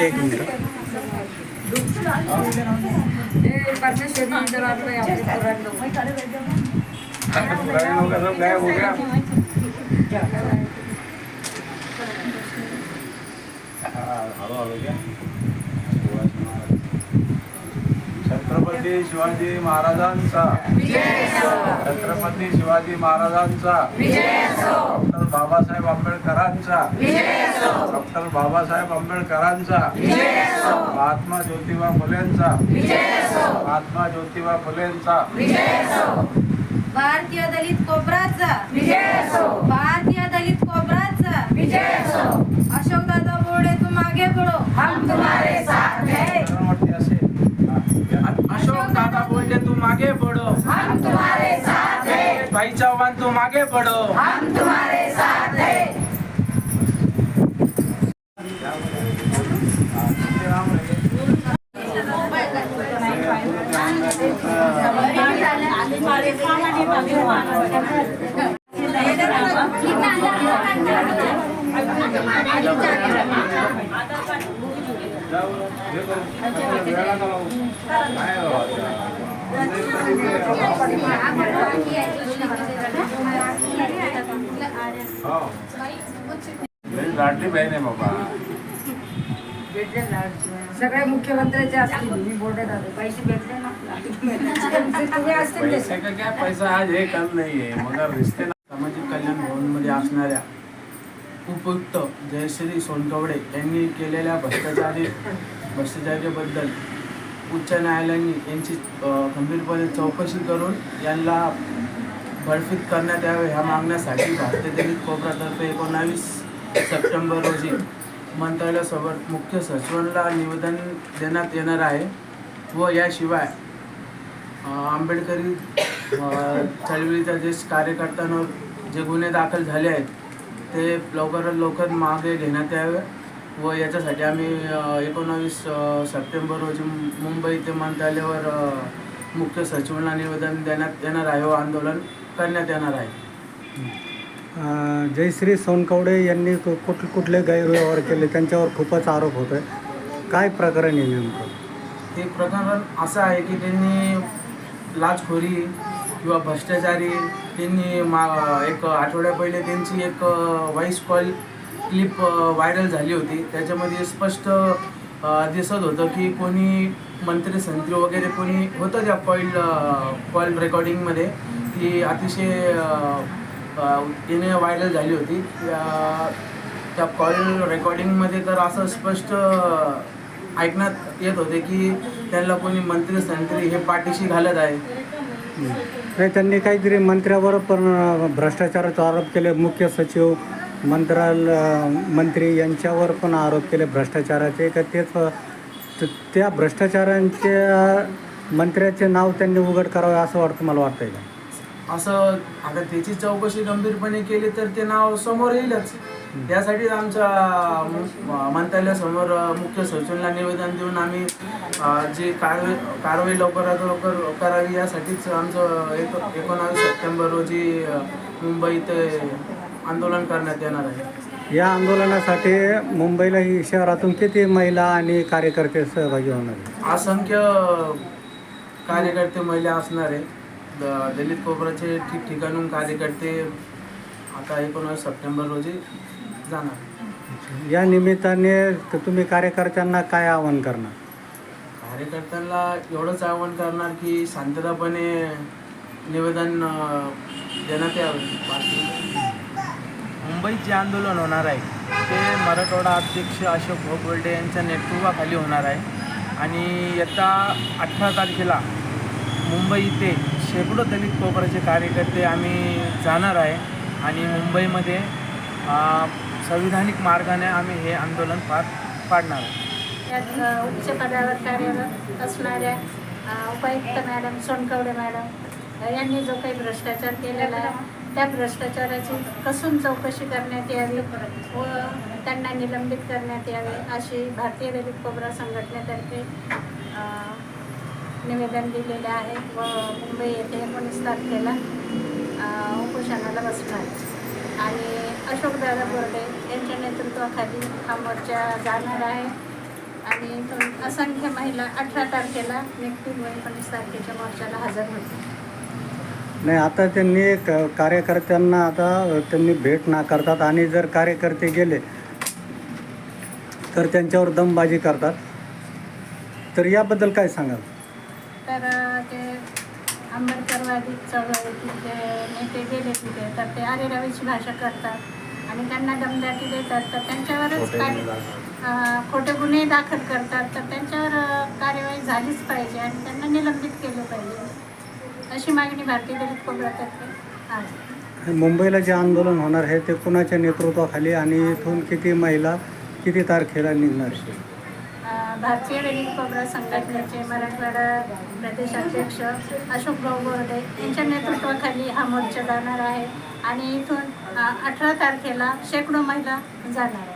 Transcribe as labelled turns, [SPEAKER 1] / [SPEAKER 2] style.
[SPEAKER 1] एक मिनिट
[SPEAKER 2] हे
[SPEAKER 3] हो हाँ. छत्रपती शिवाजी महाराजांचा छत्रपती शिवाजी महाराजांचा. डॉक्टर बाबासाहेब आंबेडकरांचा. डॉक्टर बाबासाहेब आंबेडकरांचा. महात्मा ज्योतिबा फुलेंचा. महात्मा ज्योतिबा फुलेंचा.
[SPEAKER 4] भारतीय दलित कोपराचा भारतीय दलित कोपराचा अशोक दादा बोर्डे तू मागे पडो हम तुम्हारे साथ है
[SPEAKER 3] वरती असेल हा,
[SPEAKER 5] अशोक दादा बोलते तू मागे पडो
[SPEAKER 4] हम तुम्हारे साथ है
[SPEAKER 5] भाई चव्हाण तू मागे पडो
[SPEAKER 4] हम तुम्हारे साथ है
[SPEAKER 3] हा? जाऊ, हे करू. वेळा का लावू? नाही बाबा. हो. मेरी लाडली बहीण आहे बाबा.
[SPEAKER 2] सगळ्या मुख्यमंत्र्याचे असतील मी बोलत आलो पैसे भेटले ना? तुम्ही असतील
[SPEAKER 3] पैसे क्या आज हे कल नाही आहे. मगर रिश्ते
[SPEAKER 5] सामाजिक कल्याण भवनमध्ये असणाऱ्या उपयुक्त जयश्री सोनकवडे यांनी केलेल्या भ्रष्टाचारी भ्रष्टाचाराबद्दल उच्च न्यायालयाने यांची गंभीरपणे चौकशी करून यांना बडफीत करण्यात यावे ह्या मागण्यासाठी भारतीय दलित कोपरातर्फे एकोणावीस सप्टेंबर रोजी मंत्रालयासोबत मुख्य सचिवांना निवेदन देण्यात येणार आहे व याशिवाय आंबेडकरी चळवळीचा चळवळीच्या जे कार्यकर्त्यांवर जे गुन्हे दाखल झाले आहेत ते लवकरात लवकर मागे घेण्यात यावे. व याच्यासाठी आम्ही एकोणावीस सप्टेंबर रोजी मुंबई ते मंत्रालयावर मुख्य सचिवांना निवेदन देण्यात येणार आहे व आंदोलन करण्यात येणार आहे.
[SPEAKER 1] जयश्री सोनकवडे यांनी कुठ कुठले गैरव्यवहार केले त्यांच्यावर खूपच आरोप होतोय. काय प्रकरण आहे नेमकं?
[SPEAKER 5] ते प्रकरण असं आहे की त्यांनी लाचखोरी किंवा भ्रष्टाचारी त्यांनी मा एक आठवड्या पहिले त्यांची एक व्हॉइस कॉल क्लिप व्हायरल झाली होती. त्याच्यामध्ये स्पष्ट दिसत होतं की कोणी मंत्री संत्री वगैरे कोणी होतं त्या कॉईल कॉल रेकॉर्डिंगमध्ये ती अतिशय तिने व्हायरल झाली होती. त्या कॉल रेकॉर्डिंगमध्ये तर असं स्पष्ट ऐकण्यात येत होते की त्यांना कोणी मंत्री संत्री हे पाठीशी घालत आहे.
[SPEAKER 1] नाही त्यांनी काहीतरी मंत्र्यावर पण भ्रष्टाचाराचा आरोप केले. मुख्य सचिव मंत्रालय अं, मंत्री यांच्यावर पण आरोप केले भ्रष्टाचाराचे. का तेच त्या भ्रष्टाचारांच्या मंत्र्याचे नाव त्यांनी उघड करावे असं वाटतं मला वाटतंय. का
[SPEAKER 5] असं आता त्याची चौकशी गंभीरपणे केली तर ते नाव समोर येईलच. त्यासाठीच आमच्या मंत्रालयासमोर मुख्य सचिवांना निवेदन देऊन आम्ही जी कारवाई कारवाई लवकरात लवकर करावी यासाठीच आमचं एक एकोणावीस सप्टेंबर रोजी अ, मुंबई ते आंदोलन करण्यात येणार आहे?
[SPEAKER 1] या आंदोलनासाठी मुंबईला ही शहरातून किती महिला आणि कार्यकर्ते सहभागी होणार?
[SPEAKER 5] असंख्य कार्यकर्ते महिला असणारे द- दलित कोपराचे ठिकठिकाणून कार्यकर्ते आता एकोणावीस सप्टेंबर रोजी जाणार.
[SPEAKER 1] या निमित्ताने तुम्ही कार्यकर्त्यांना काय आवाहन करणार?
[SPEAKER 5] कार्यकर्त्यांना एवढंच आवाहन करणार की शांततापणे निवेदन देण्यात यावे. बाकी मुंबईत जे आंदोलन होणार आहे ते मराठवाडा अध्यक्ष अशोक भोगवल्डे यांच्या नेतृत्वाखाली होणार आहे. आणि येत्या अठरा तारखेला मुंबई इथे शेकडो दलित कोपऱ्याचे कार्यकर्ते आम्ही जाणार आहे. आणि मुंबईमध्ये संविधानिक मार्गाने आम्ही हे आंदोलन पार पाडणार आहे.
[SPEAKER 6] उच्च पदावर कार्यरत असणाऱ्या उपायुक्त मॅडम सोनकवडे मॅडम यांनी जो काही भ्रष्टाचार केलेला आहे त्या भ्रष्टाचाराची कसून चौकशी करण्यात यावी व हो, त्यांना निलंबित करण्यात यावे अशी भारतीय दलित कोबरा संघटनेतर्फे निवेदन दिलेले आहे व मुंबई येथे एकोणीस तारखेला उपोषणाला बसणार आणि अशोकदादा बोर्डे यांच्या नेतृत्वाखाली हा मोर्चा जाणार आहे. आणि असंख्य महिला अठरा तारखेला निघतील व एकोणीस तारखेच्या मोर्चाला हजर होतील.
[SPEAKER 1] नाही आता त्यांनी क- कार्यकर्त्यांना आता त्यांनी भेट नाकारतात आणि जर कार्यकर्ते गेले तर त्यांच्यावर दमबाजी करतात. तर याबद्दल काय सांगाल?
[SPEAKER 6] तर ते आंबेडकरवादी चळवळीतील जे नेते गेले तिथे तर ते आरेरावीची भाषा करतात आणि त्यांना दमदाटी देतात. तर त्यांच्यावरच काय खोटे गुन्हे दाखल करतात. तर त्यांच्यावर कार्यवाही झालीच पाहिजे आणि त्यांना निलंबित केलं पाहिजे. अशी मागणी भारतीय दलित कोबरातर्फे आहे.
[SPEAKER 1] मुंबईला जे आंदोलन होणार आहे ते कुणाच्या नेतृत्वाखाली आणि इथून किती महिला किती तारखेला निघणार
[SPEAKER 6] भारतीय दलित कोबरा संघटनेचे मराठवाडा प्रदेशाध्यक्ष अशोक भाऊ बोर्डे यांच्या नेतृत्वाखाली हा मोर्चा जाणार आहे आणि इथून अठरा तारखेला शेकडो महिला जाणार आहेत.